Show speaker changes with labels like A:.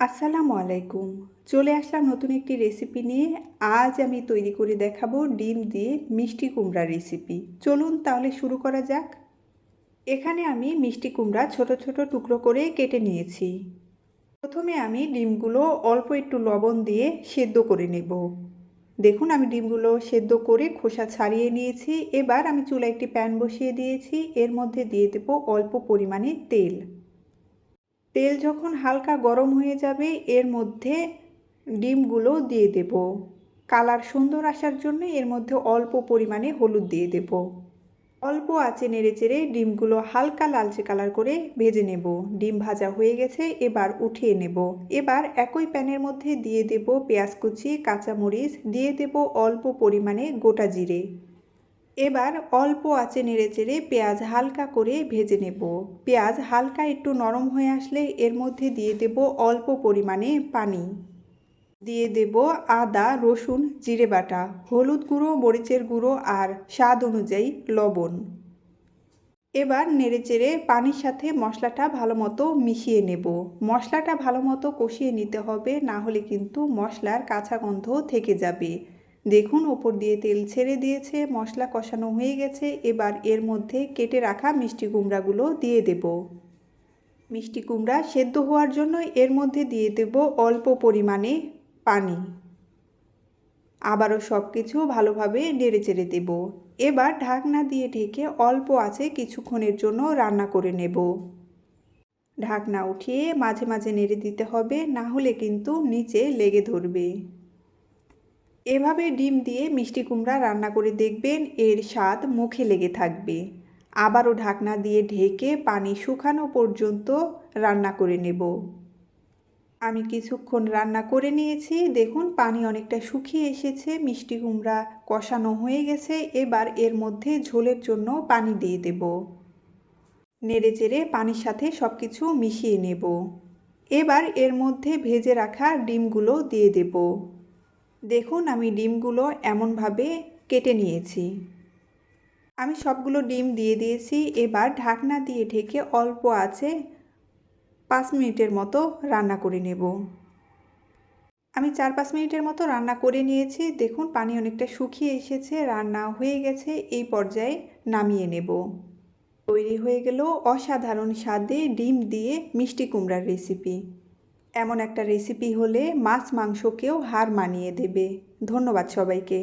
A: আসসালামু আলাইকুম। চলে আসলাম নতুন একটি রেসিপি নিয়ে। আজ আমি তৈরি করে দেখাবো ডিম দিয়ে মিষ্টি কুমড়া রেসিপি চলুন তাহলে শুরু করা যাক। এখানে আমি মিষ্টি কুমড়া ছোট ছোট টুকরো করে কেটে নিয়েছি। প্রথমে আমি ডিমগুলো অল্প একটু লবণ দিয়ে সেদ্ধ করে নেব। দেখুন, আমি ডিমগুলো সেদ্ধ করে খোসা ছাড়িয়ে নিয়েছি। এবার আমি চুলা একটি প্যান বসিয়ে দিয়েছি। এর মধ্যে দিয়ে দেবো অল্প পরিমাণে তেল। তেল যখন হালকা গরম হয়ে যাবে, এর মধ্যে ডিমগুলো দিয়ে দেব। কালার সুন্দর আসার জন্য এর মধ্যে অল্প পরিমাণে হলুদ দিয়ে দেব। অল্প আঁচে নেড়ে চেড়ে ডিমগুলো হালকা লালচে কালার করে ভেজে নেব। ডিম ভাজা হয়ে গেছে, এবার উঠিয়ে নেব। এবার একই প্যানের মধ্যে দিয়ে দেব পেঁয়াজ কুচি, কাঁচামরিচ, দিয়ে দেব অল্প পরিমাণে গোটা জিরে। এবার অল্প আঁচে নেড়ে চেড়ে পেঁয়াজ হালকা করে ভেজে নেব। পেঁয়াজ হালকা একটু নরম হয়ে আসলে এর মধ্যে দিয়ে দেব অল্প পরিমাণে পানি। দিয়ে দেব আদা, রসুন, জিরে বাটা, হলুদ গুঁড়ো, মরিচের গুঁড়ো আর স্বাদ অনুযায়ী লবণ। এবার নেড়েচেড়ে পানির সাথে মশলাটা ভালো মতো মিশিয়ে নেব। মশলাটা ভালো মতো কষিয়ে নিতে হবে, না হলে কিন্তু মশলার কাঁচা গন্ধ থেকে যাবে। দেখুন, ওপর দিয়ে তেল ছেড়ে দিয়েছে, মশলা কষানো হয়ে গেছে, এবার এর মধ্যে কেটে রাখা মিষ্টি কুমড়াগুলো দিয়ে দেব। মিষ্টি কুমড়া সেদ্ধ হওয়ার জন্য এর মধ্যে দিয়ে দেব অল্প পরিমাণে পানি। আবারও সব কিছু ভালোভাবে নেড়ে চেড়ে দেব। এবার ঢাকনা দিয়ে ঢেকে অল্প আছে কিছুক্ষণের জন্য রান্না করে নেব। ঢাকনা উঠিয়ে মাঝে মাঝে নেড়ে দিতে হবে, না হলে কিন্তু নিচে লেগে ধরবে। এভাবে ডিম দিয়ে মিষ্টি কুমড়া রান্না করে দেখবেন এর স্বাদ মুখে লেগে থাকবে। আবারও ঢাকনা দিয়ে ঢেকে পানি শুকানো পর্যন্ত রান্না করে নেব। আমি কিছুক্ষণ রান্না করে নিয়েছি। দেখুন, পানি অনেকটা শুকিয়ে এসেছে। মিষ্টি কুমড়া কষানো হয়ে গেছে। এবার এর মধ্যে ঝোলের জন্য পানি দিয়ে দেব। নেড়ে চেড়ে পানির সাথে সব কিছু মিশিয়ে নেব। এবার এর মধ্যে ভেজে রাখা ডিমগুলো দিয়ে দেব। দেখুন, আমি ডিমগুলো এমনভাবে কেটে নিয়েছি। আমি সবগুলো ডিম দিয়ে দিয়েছি। এবার ঢাকনা দিয়ে ঢেকে অল্প আছে পাঁচ মিনিটের মতো রান্না করে নেব। আমি চার পাঁচ মিনিটের মতো রান্না করে নিয়েছি। দেখুন, পানি অনেকটা শুকিয়ে এসেছে, রান্না হয়ে গেছে। এই পর্যায়ে নামিয়ে নেব। তৈরি হয়ে গেল অসাধারণ স্বাদে ডিম দিয়ে মিষ্টি কুমড়ার রেসিপি। এমন একটা রেসিপি হলে মাছ মাংসকেও হার মানিয়ে দেবে। ধন্যবাদ সবাইকে।